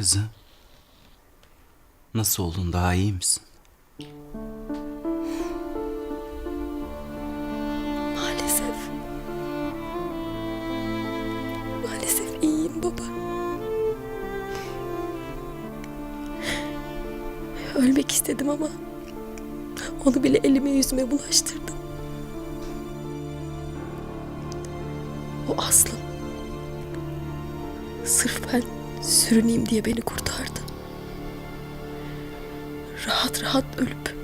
Kızım. Nasıl oldun daha iyi misin? Maalesef. Maalesef iyiyim baba. Ölmek istedim ama onu bile elime yüzüme bulaştırdım. O Aslım. Sırf ben sürüneyim diye beni kurtardı. Rahat rahat ölüp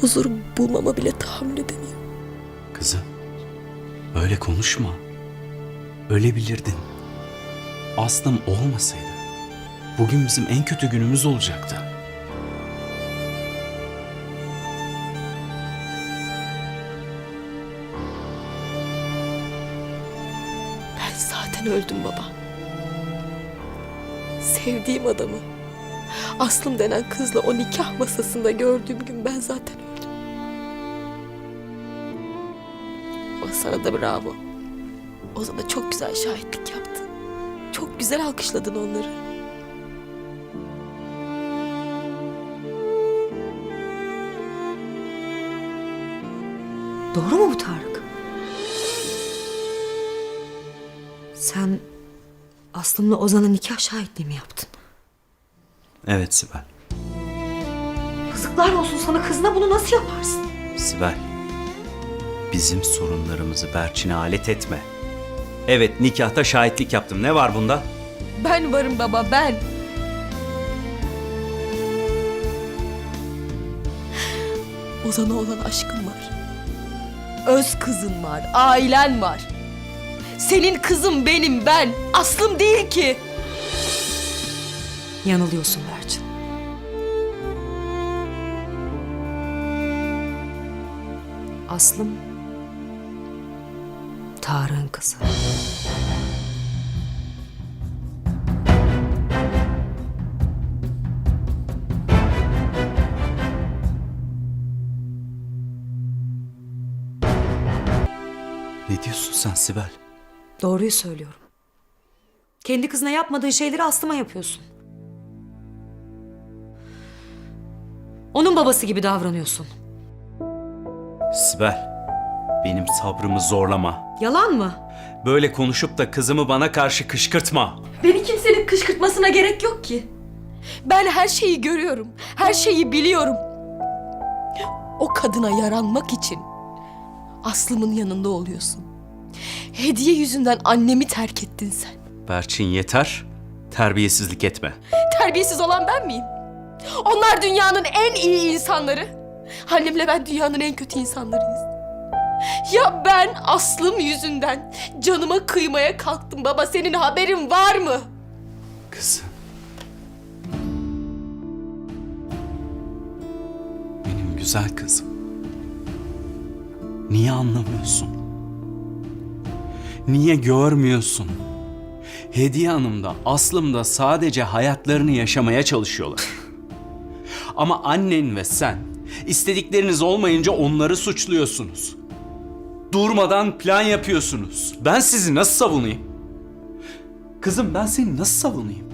huzur bulmama bile tahammül edemiyorum. Kızım. Öyle konuşma. Ölebilirdin. Aslım olmasaydı. Bugün bizim en kötü günümüz olacaktı. Ben zaten öldüm baba. Sevdiğim adamı Aslım denen kızla o nikah masasında gördüğüm gün ben zaten öldüm. Ama sana da bravo. Ozan'a çok güzel şahitlik yaptın. Çok güzel alkışladın onları. Doğru mu bu Tarık? Aslım'la Ozan'a nikah şahitliği mi yaptın? Evet Sibel. Yazıklar olsun sana kızına bunu nasıl yaparsın? Sibel. Bizim sorunlarımızı Berçin'e alet etme. Evet nikahta şahitlik yaptım. Ne var bunda? Ben varım baba ben. Ozan'a olan aşkım var. Öz kızın var, ailen var. Senin kızım benim ben. Aslım değil ki. Yanılıyorsun Berçin. Aslım Tarık'ın kızı. Ne diyorsun sen Sibel? Doğruyu söylüyorum. Kendi kızına yapmadığın şeyleri Aslıma yapıyorsun. Onun babası gibi davranıyorsun. Sibel. Benim sabrımı zorlama. Yalan mı? Böyle konuşup da kızımı bana karşı kışkırtma. Beni kimsenin kışkırtmasına gerek yok ki. Ben her şeyi görüyorum. Her şeyi biliyorum. O kadına yaranmak için Aslım'ın yanında oluyorsun. Hediye yüzünden annemi terk ettin sen. Berçin yeter. Terbiyesizlik etme. Terbiyesiz olan ben miyim? Onlar dünyanın en iyi insanları. Annemle ben dünyanın en kötü insanlarıyız. Ya ben Aslım yüzünden canıma kıymaya kalktım baba senin haberin var mı? Kızım. Benim güzel kızım. Niye anlamıyorsun? Niye görmüyorsun? Hediye Hanım da Aslım da sadece hayatlarını yaşamaya çalışıyorlar. Ama annen ve sen istedikleriniz olmayınca onları suçluyorsunuz. Durmadan plan yapıyorsunuz. Ben sizi nasıl savunayım? Kızım ben seni nasıl savunayım?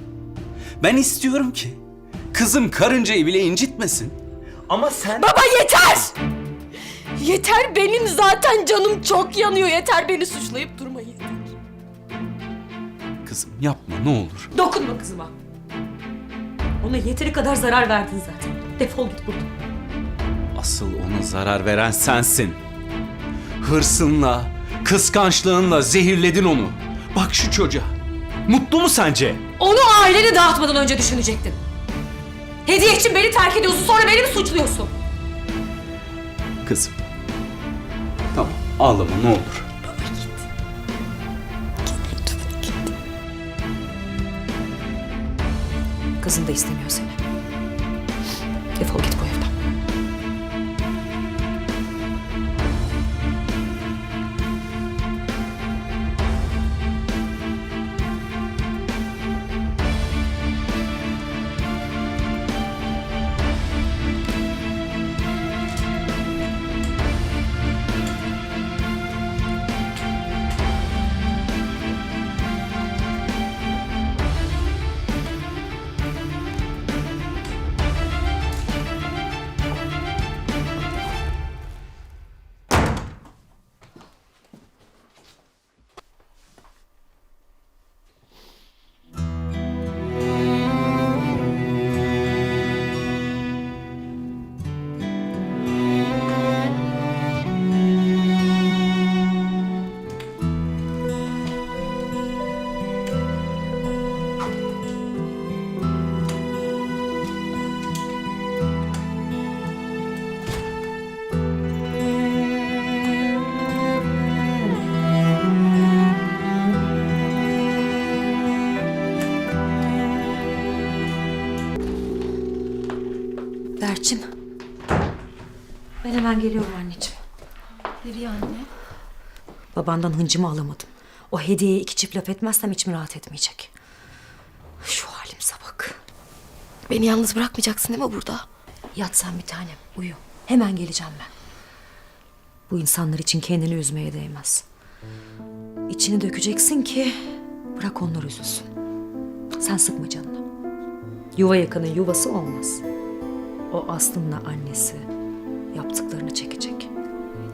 Ben istiyorum ki kızım karıncayı bile incitmesin. Ama sen... Baba yeter! Yeter benim zaten canım çok yanıyor. Yeter beni suçlayıp durma yeter. Kızım yapma ne olur. Dokunma kızıma. Ona yeteri kadar zarar verdin zaten. Defol git buradan. Asıl ona zarar veren sensin. Hırsınla, kıskançlığınla zehirledin onu. Bak şu çocuğa. Mutlu mu sence? Onu aileni dağıtmadan önce düşünecektin. Hediye için beni terk ediyorsun sonra beni mi suçluyorsun? Kızım. Tamam ağlama ne olur. Lütfen git. Kızın da istemiyor seni. Defol git bu hemen geliyorum anneciğim. Nereye anne? Babandan hıncımı alamadım. O hediyeye iki çift laf etmezsem içim rahat etmeyecek. Şu halimize bak. Beni yalnız bırakmayacaksın değil mi burada? Yat sen bir tanem. Uyu. Hemen geleceğim ben. Bu insanlar için kendini üzmeye değmez. İçini dökeceksin ki bırak onlar üzülsün. Sen sıkma canını. Yuva yakanın yuvası olmaz. O Aslı'nla annesi yaptıklarını çekecek.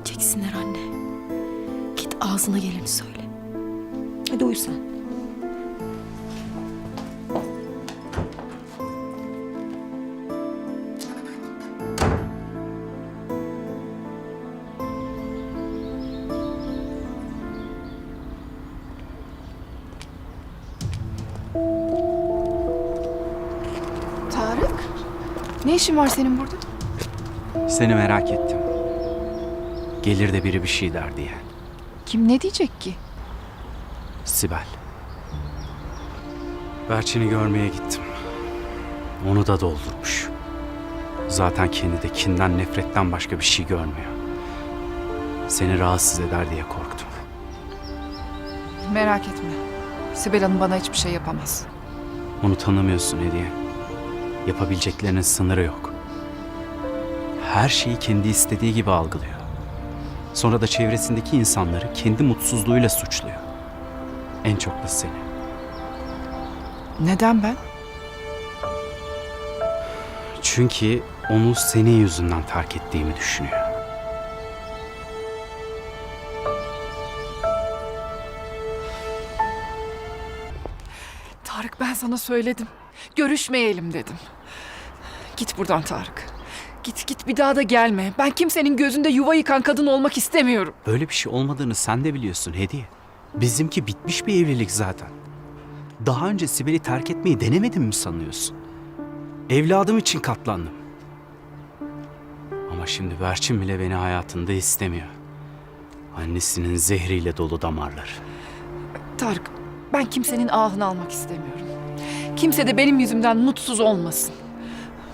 Çeksinler anne. Git ağzına geleni söyle. Hadi uyu sen. Tarık, ne işin var senin burada? Seni merak ettim. Gelir de biri bir şey der diye. Kim ne diyecek ki? Sibel. Berçin'i görmeye gittim. Onu da doldurmuş. Zaten kendi de kinden nefretten başka bir şey görmüyor. Seni rahatsız eder diye korktum. Merak etme. Sibel Hanım bana hiçbir şey yapamaz. Onu tanımıyorsun Hediye. Yapabileceklerinin sınırı yok. Her şeyi kendi istediği gibi algılıyor. Sonra da çevresindeki insanları kendi mutsuzluğuyla suçluyor. En çok da seni. Neden ben? Çünkü onu senin yüzünden terk ettiğimi düşünüyor. Tarık ben sana söyledim. Görüşmeyelim dedim. Git buradan Tarık. Git git bir daha da gelme. Ben kimsenin gözünde yuva yıkan kadın olmak istemiyorum. Böyle bir şey olmadığını sen de biliyorsun Hediye. Bizimki bitmiş bir evlilik zaten. Daha önce Sibel'i terk etmeyi denemedim mi sanıyorsun? Evladım için katlandım. Ama şimdi Berçin bile beni hayatında istemiyor. Annesinin zehriyle dolu damarları. Tarık ben kimsenin ahını almak istemiyorum. Kimse de benim yüzümden mutsuz olmasın.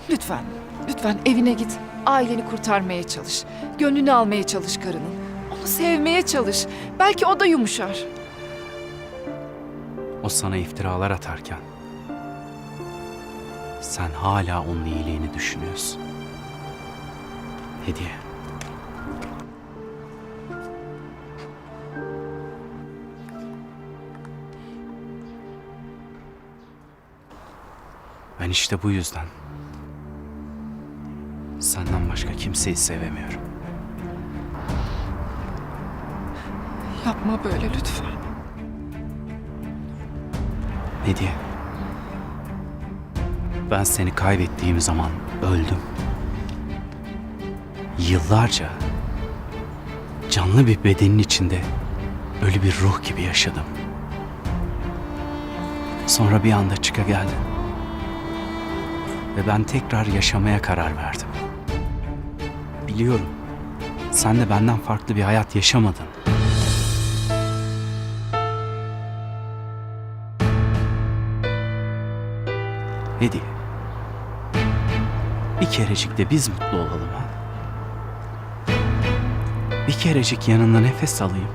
Lütfen, lütfen evine git. Aileni kurtarmaya çalış. Gönlünü almaya çalış karının. Onu sevmeye çalış. Belki o da yumuşar. O sana iftiralar atarken sen hala onun iyiliğini düşünüyorsun. Hediye. Ben işte bu yüzden senden başka kimseyi sevemiyorum. Yapma böyle lütfen. Hediye. Ben seni kaybettiğim zaman öldüm. Yıllarca canlı bir bedenin içinde ölü bir ruh gibi yaşadım. Sonra bir anda çıka geldin. Ve ben tekrar yaşamaya karar verdim. Biliyorum. Sen de benden farklı bir hayat yaşamadın. Hediye. Bir kerecik de biz mutlu olalım ha. Bir kerecik yanında nefes alayım.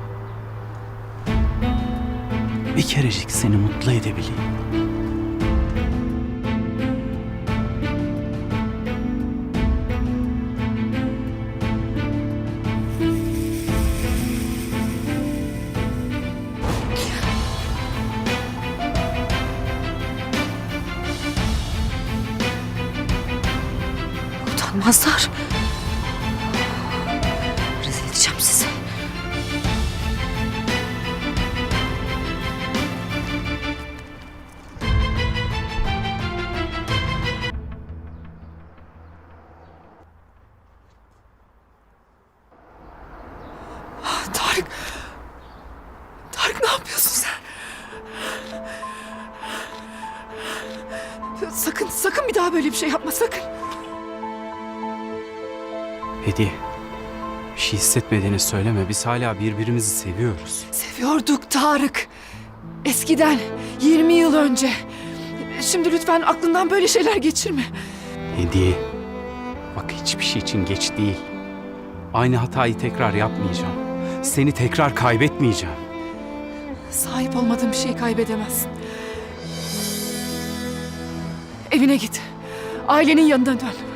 Bir kerecik seni mutlu edebileyim. Utanmazlar. Hissetmediğini söyleme. Biz hala birbirimizi seviyoruz. Seviyorduk Tarık. Eskiden, 20 yıl önce. Şimdi lütfen aklından böyle şeyler geçirme. Hediye. Bak hiçbir şey için geç değil. Aynı hatayı tekrar yapmayacağım. Seni tekrar kaybetmeyeceğim. Sahip olmadığın bir şeyi kaybedemezsin. Evine git. Ailenin yanına dön.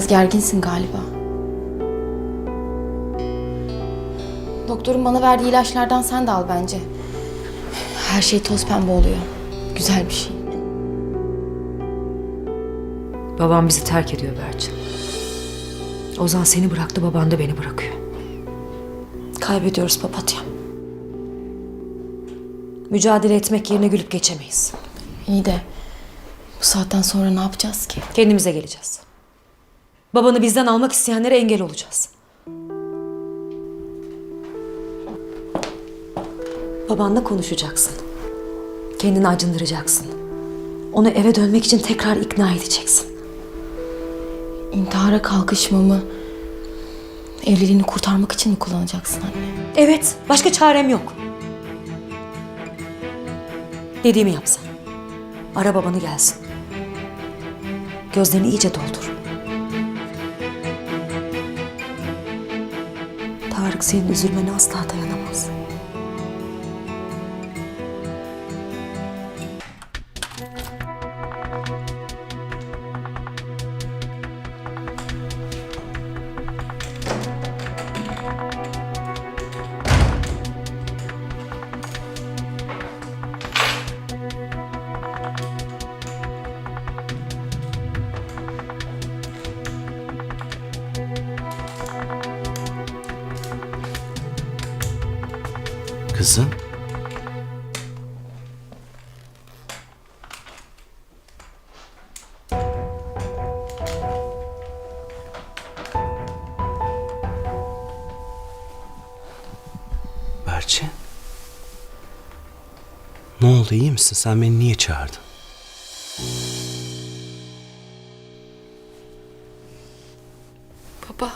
Biraz gerginsin galiba. Doktorun bana verdiği ilaçlardan sen de al bence. Her şey toz pembe oluyor. Güzel bir şey. Babam bizi terk ediyor Berçin. Ozan seni bıraktı, baban da beni bırakıyor. Kaybediyoruz papatya. Mücadele etmek yerine gülüp geçemeyiz. İyi de bu saatten sonra ne yapacağız ki? Kendimize geleceğiz. Babanı bizden almak isteyenlere engel olacağız. Babanla konuşacaksın. Kendini acındıracaksın. Onu eve dönmek için tekrar ikna edeceksin. İntihara kalkışmamı evliliğini kurtarmak için mi kullanacaksın anne? Evet, başka çarem yok. Dediğimi yapsan. Ara babanı gelsin. Gözlerini iyice doldur. Tarık senin üzülmene asla dayanamaz. Misin? Sen beni niye çağırdın? Baba.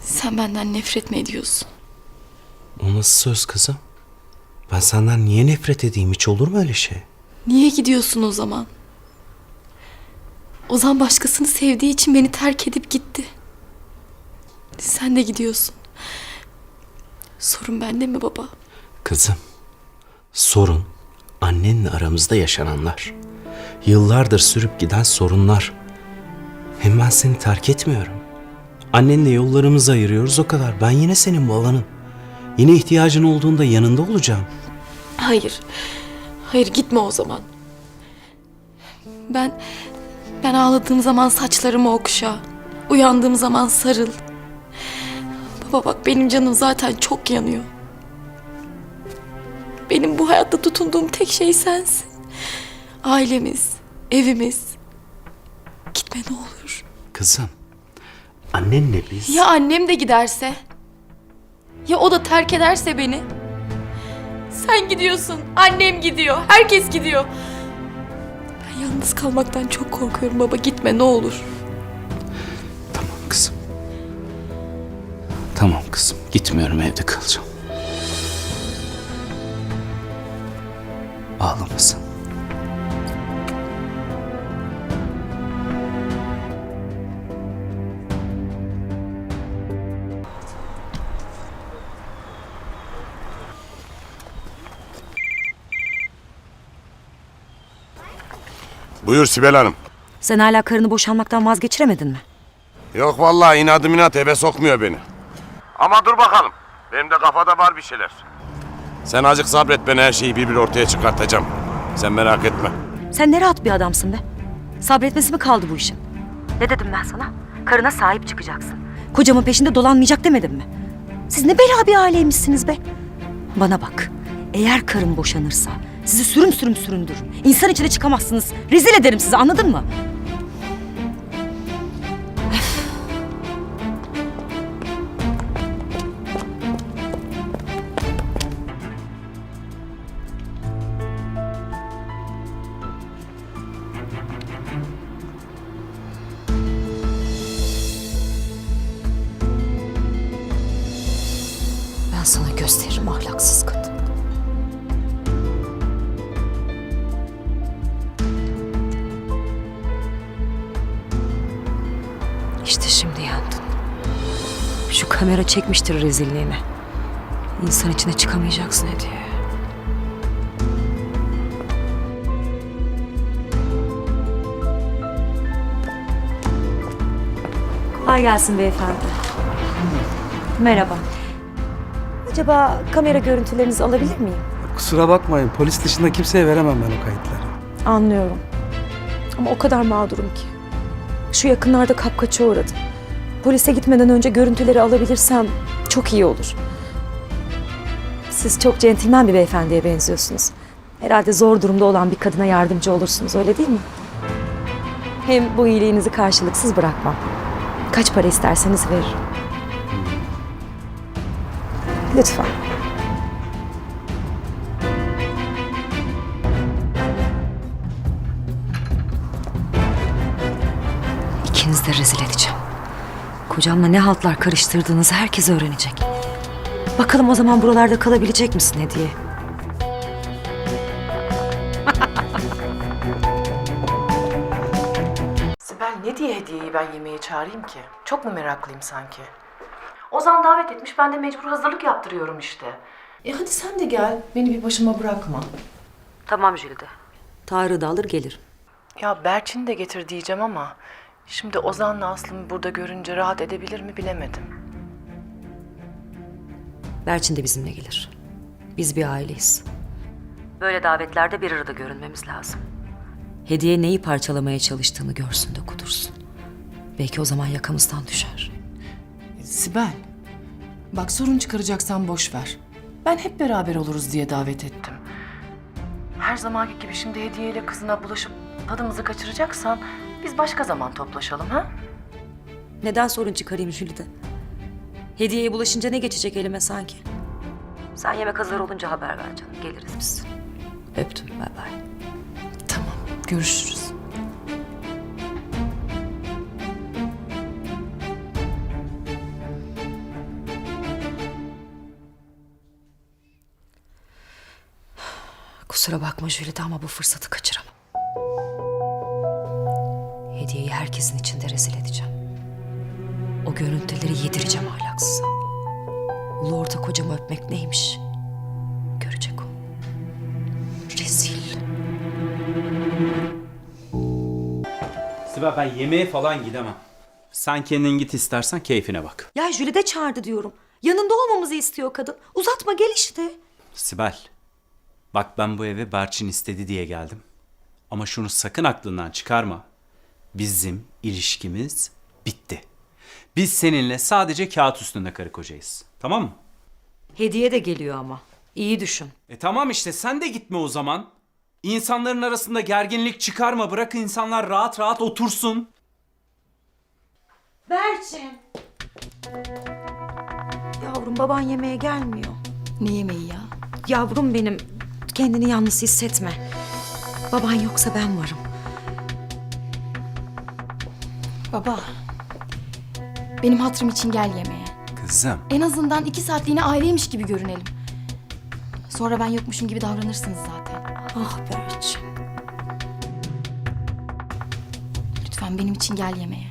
Sen benden nefret mi ediyorsun? O nasıl söz kızım? Ben senden niye nefret edeyim? Hiç olur mu öyle şey? Niye gidiyorsun o zaman? Ozan başkasını sevdiği için beni terk edip gitti. Sen de gidiyorsun. Sorun bende mi baba? Kızım, sorun annenle aramızda yaşananlar. Yıllardır sürüp giden sorunlar. Hem ben seni terk etmiyorum. Annenle yollarımızı ayırıyoruz o kadar. Ben yine senin babanın. Yine ihtiyacın olduğunda yanında olacağım. Hayır. Hayır gitme o zaman. Ben ben ağladığım zaman saçlarımı okşa. Uyandığım zaman sarıl. Baba bak benim canım zaten çok yanıyor. Benim bu hayatta tutunduğum tek şey sensin. Ailemiz, evimiz. Gitme ne olur. Kızım, annenle biz... Ya annem de giderse? Ya o da terk ederse beni? Sen gidiyorsun, annem gidiyor, herkes gidiyor. Ben yalnız kalmaktan çok korkuyorum baba. Gitme ne olur. Tamam kızım. Tamam kızım, gitmiyorum evde kalacağım. Ağlamasın. Buyur Sibel Hanım. Sen hala karını boşanmaktan vazgeçiremedin mi? Yok vallahi inadım inat eve sokmuyor beni. Ama dur bakalım. Benim de kafada var bir şeyler. Sen acık sabret ben her şeyi bir bir ortaya çıkartacağım. Sen merak etme. Sen ne rahat bir adamsın be. Sabretmesi mi kaldı bu işin? Ne dedim ben sana? Karına sahip çıkacaksın. Kocamın peşinde dolanmayacak demedim mi? Siz ne bela bir aileymişsiniz be. Bana bak. Eğer karın boşanırsa Sizi sürüm sürüm süründürürüm. İnsan içine çıkamazsınız. Rezil ederim sizi anladın mı? İşte şimdi yandın. Şu kamera çekmiştir rezilliğini. İnsan içine çıkamayacaksın Hediye. Kolay gelsin beyefendi. Merhaba. Acaba kamera görüntülerinizi alabilir miyim? Kusura bakmayın polis dışında kimseye veremem ben o kayıtları. Anlıyorum. Ama o kadar mağdurum ki. Şu yakınlarda kapkaça uğradım. Polise gitmeden önce görüntüleri alabilirsem çok iyi olur. Siz çok centilmen bir beyefendiye benziyorsunuz. Herhalde zor durumda olan bir kadına yardımcı olursunuz öyle değil mi? Hem bu iyiliğinizi karşılıksız bırakmam. Kaç para isterseniz veririm. Lütfen. İkinizi de rezil edeceğim. Kocamla ne haltlar karıştırdığınızı herkes öğrenecek. Bakalım o zaman buralarda kalabilecek misin Hediye? Sibel ne diye hediyeyi ben yemeğe çağırayım ki? Çok mu meraklıyım sanki? Ozan davet etmiş ben de mecbur hazırlık yaptırıyorum işte. E hadi sen de gel. Beni bir başıma bırakma. Tamam Jülide. Tarık'ı da alır gelirim. Ya Berçin'i de getir diyeceğim ama... Şimdi Ozan'la Aslım'ı burada görünce rahat edebilir mi bilemedim. Berçin de bizimle gelir. Biz bir aileyiz. Böyle davetlerde bir arada görünmemiz lazım. Hediye neyi parçalamaya çalıştığını görsün de kudursun. Belki o zaman yakamızdan düşer. Sibel, bak sorun çıkaracaksan boş ver. Ben hep beraber oluruz diye davet ettim. Her zamanki gibi şimdi hediyeyle kızına bulaşıp tadımızı kaçıracaksan biz başka zaman toplaşalım ha? Neden sorun çıkarayım Jülide? Hediyeye bulaşınca ne geçecek elime sanki? Sen yemek hazır olunca haber ver canım. Geliriz biz. Öptüm. Bay bay. Tamam, görüşürüz. Kusura bakma Jülide ama bu fırsatı kaçıramam. Hediyeyi herkesin içinde rezil edeceğim. O görüntüleri yedireceğim ahlaksıza. Ulu orta kocamı öpmek neymiş? Görecek o. Rezil. Sibel ben yemeğe falan gidemem. Sen kendin git istersen keyfine bak. Ya Jülide çağırdı diyorum. Yanında olmamızı istiyor kadın. Uzatma gel işte. Sibel, bak ben bu eve Berçin istedi diye geldim. Ama şunu sakın aklından çıkarma. Bizim ilişkimiz bitti. Biz seninle sadece kağıt üstünde karı kocayız. Tamam mı? Hediye de geliyor ama. İyi düşün. E tamam işte sen de gitme o zaman. İnsanların arasında gerginlik çıkarma. Bırak insanlar rahat rahat otursun. Berçin. Yavrum baban yemeğe gelmiyor. Ne yemeği ya? Yavrum benim kendini yalnız hissetme. Baban yoksa ben varım. Baba, benim hatırım için gel yemeğe. Kızım. En azından iki saatliğine aileymiş gibi görünelim. Sonra ben yokmuşum gibi davranırsınız zaten. Ah Berçin. Lütfen benim için gel yemeğe.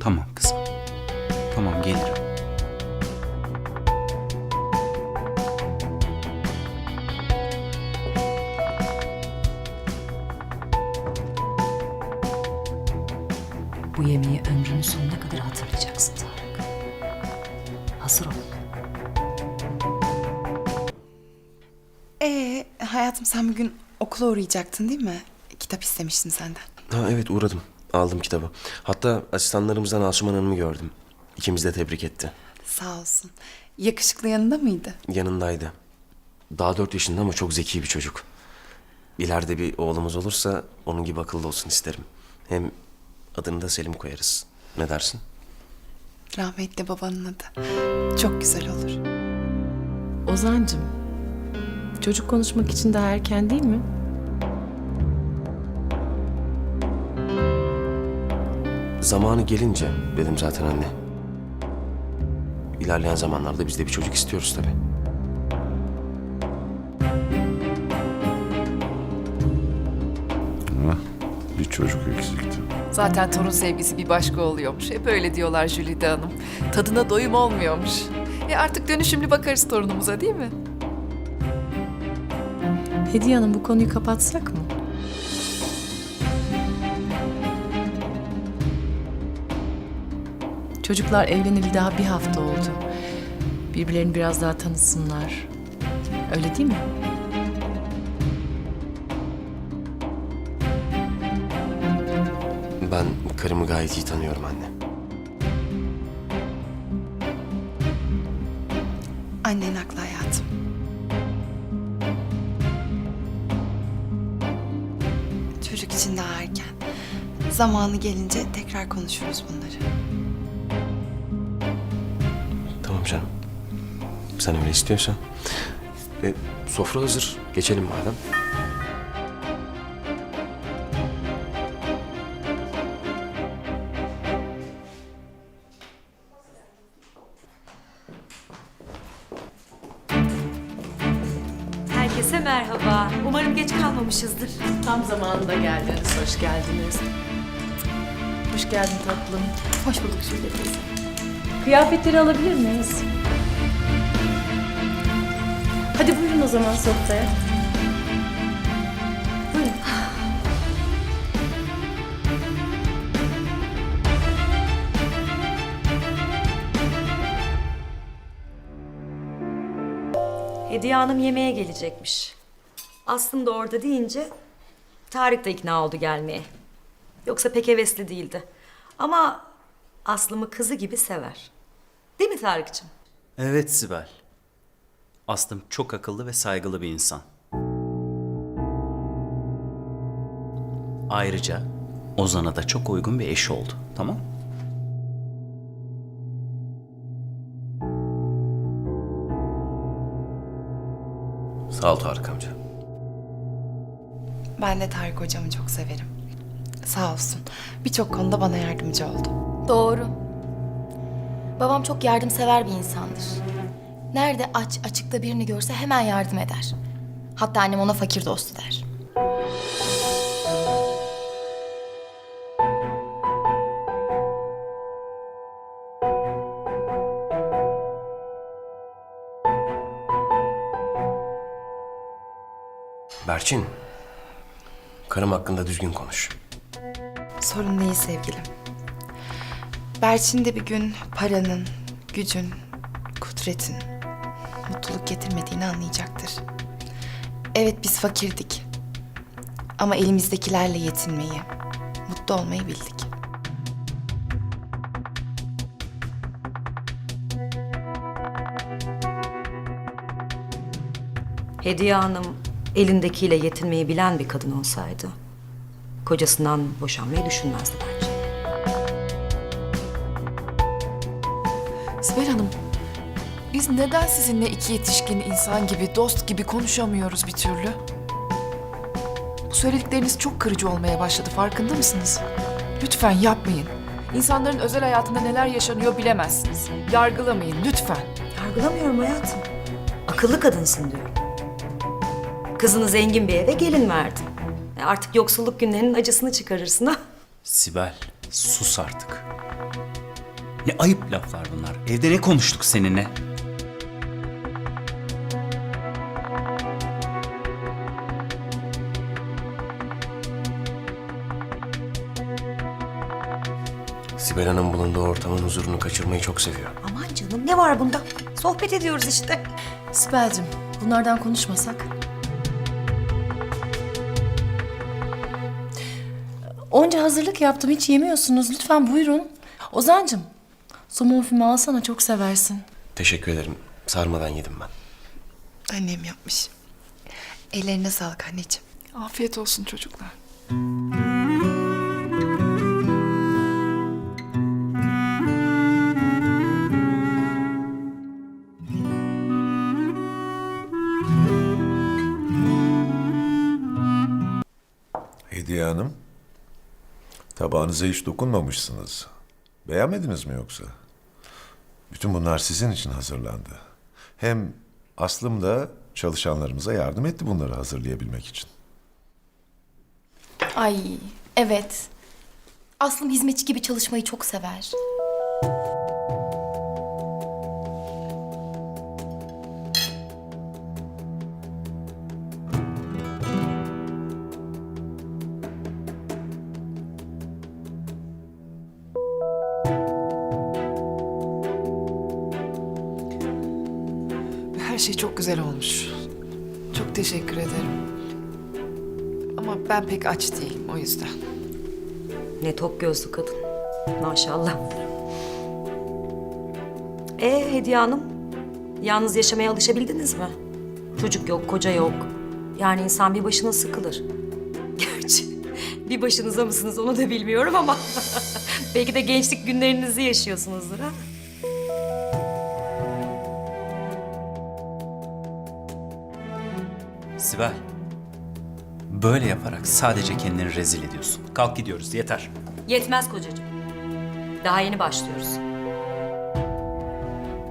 Tamam kızım. Tamam gelirim. Sen bugün okula uğrayacaktın değil mi? Kitap istemiştin senden. Ha evet uğradım. Aldım kitabı. Hatta asistanlarımızdan Asuman Hanım'ı gördüm. İkimiz de tebrik etti. Sağ olsun. Yakışıklı yanında mıydı? Yanındaydı. Daha dört yaşında ama çok zeki bir çocuk. İleride bir oğlumuz olursa onun gibi akıllı olsun isterim. Hem adını da Selim koyarız. Ne dersin? Rahmetli babanın adı. Çok güzel olur. Ozancım, çocuk konuşmak için daha erken değil mi? Zamanı gelince dedim zaten anne. İlerleyen zamanlarda biz de bir çocuk istiyoruz tabii. Bir çocuk eksikti. Zaten torun sevgisi bir başka oluyormuş. Hep öyle diyorlar Jülide Hanım. Tadına doyum olmuyormuş. E artık dönüşümlü bakarız torunumuza değil mi? Hediye Hanım bu konuyu kapatsak mı? Çocuklar evleneli daha bir hafta oldu. Birbirlerini biraz daha tanısınlar. Öyle değil mi? Ben karımı gayet iyi tanıyorum anne. Annen haklı hayatım. İçin daha erken. Zamanı gelince tekrar konuşuruz bunları. Tamam canım. Sen öyle istiyorsan. E, sofra hazır. Geçelim madem. Hoş geldiniz. Hoş geldin tatlım. Hoş bulduk Jülide teyze. Kıyafetleri alabilir miyiz? Hadi buyurun o zaman sofraya. Hediye Hanım yemeğe gelecekmiş. Aslım da orada deyince Tarık da ikna oldu gelmeye. Yoksa pek hevesli değildi. Ama Aslım'ı kızı gibi sever. Değil mi Tarık'cığım? Evet Sibel. Aslım çok akıllı ve saygılı bir insan. Ayrıca Ozan'a da çok uygun bir eşi oldu. Tamam? Sağ ol Tarık amca. Ben de Tarık hocamı çok severim. Sağ olsun. Birçok konuda bana yardımcı oldu. Doğru. Babam çok yardımsever bir insandır. Nerede aç açıkta birini görse hemen yardım eder. Hatta annem ona fakir dostu der. Berçin. Karım hakkında düzgün konuş. Sorun değil sevgilim. Berçin de bir gün paranın, gücün, kudretin mutluluk getirmediğini anlayacaktır. Evet biz fakirdik. Ama elimizdekilerle yetinmeyi, mutlu olmayı bildik. Hediye Hanım elindekiyle yetinmeyi bilen bir kadın olsaydı kocasından boşanmayı düşünmezdi bence. Sibel Hanım, biz neden sizinle iki yetişkin insan gibi, dost gibi konuşamıyoruz bir türlü? Bu söyledikleriniz çok kırıcı olmaya başladı, farkında mısınız? Lütfen yapmayın. İnsanların özel hayatında neler yaşanıyor bilemezsiniz. Yargılamayın lütfen. Yargılamıyorum hayatım. Akıllı kadınsın diyorum. Kızını zengin bir eve gelin verdin. E Artık yoksulluk günlerinin acısını çıkarırsın ha. Sibel, sus artık. Ne ayıp laflar bunlar. Evde ne konuştuk seninle? Sibel Hanım bulunduğu ortamın huzurunu kaçırmayı çok seviyor. Aman canım ne var bunda? Sohbet ediyoruz işte. Sibel'cim bunlardan konuşmasak. Onca hazırlık yaptım hiç yemiyorsunuz. Lütfen buyurun. Ozancım somon füme alsana çok seversin. Teşekkür ederim. Sarmadan yedim ben. Annem yapmış. Ellerine sağlık anneciğim. Afiyet olsun çocuklar. Tabağınıza hiç dokunmamışsınız. Beğenmediniz mi yoksa? Bütün bunlar sizin için hazırlandı. Hem Aslım da çalışanlarımıza yardım etti bunları hazırlayabilmek için. Ay evet. Aslım hizmetçi gibi çalışmayı çok sever. Her şey çok güzel olmuş. Çok teşekkür ederim. Ama ben pek aç değilim o yüzden. Ne tok gözlü kadın. Maşallah. Ee Hediye Hanım, yalnız yaşamaya alışabildiniz mi? Çocuk yok, koca yok. Yani insan bir başına sıkılır. Gerçi bir başınıza mısınız onu da bilmiyorum ama... belki de gençlik günlerinizi yaşıyorsunuzdur ha? Sibel. Böyle yaparak sadece kendini rezil ediyorsun. Kalk gidiyoruz yeter. Yetmez kocacığım. Daha yeni başlıyoruz.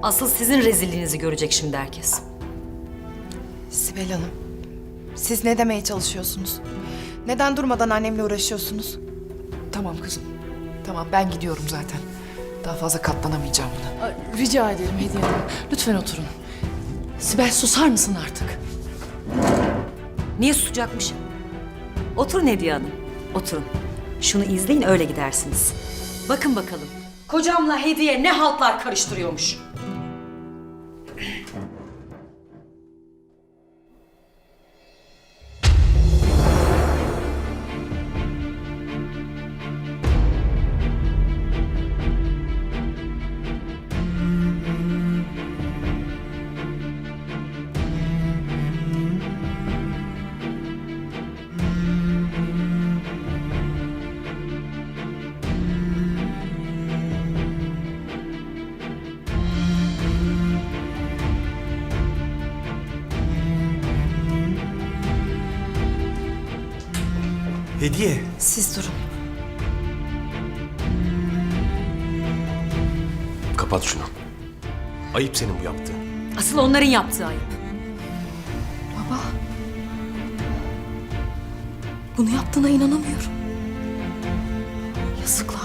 Asıl sizin rezilliğinizi görecek şimdi herkes. Sibel Hanım, siz ne demeye çalışıyorsunuz? Neden durmadan annemle uğraşıyorsunuz? Tamam kızım. Tamam ben gidiyorum zaten. Daha fazla katlanamayacağım buna. Rica ederim Hediye Hanım. Lütfen oturun. Sibel susar mısın artık? Niye susacakmış? Oturun Hediye Hanım. Oturun. Şunu izleyin öyle gidersiniz. Bakın bakalım. Kocamla Hediye ne haltlar karıştırıyormuş. Hediye. Siz durun. Kapat şunu. Ayıp senin bu yaptığın. Asıl onların yaptığı ayıp. Bunu yaptığına inanamıyorum. Yazıklar.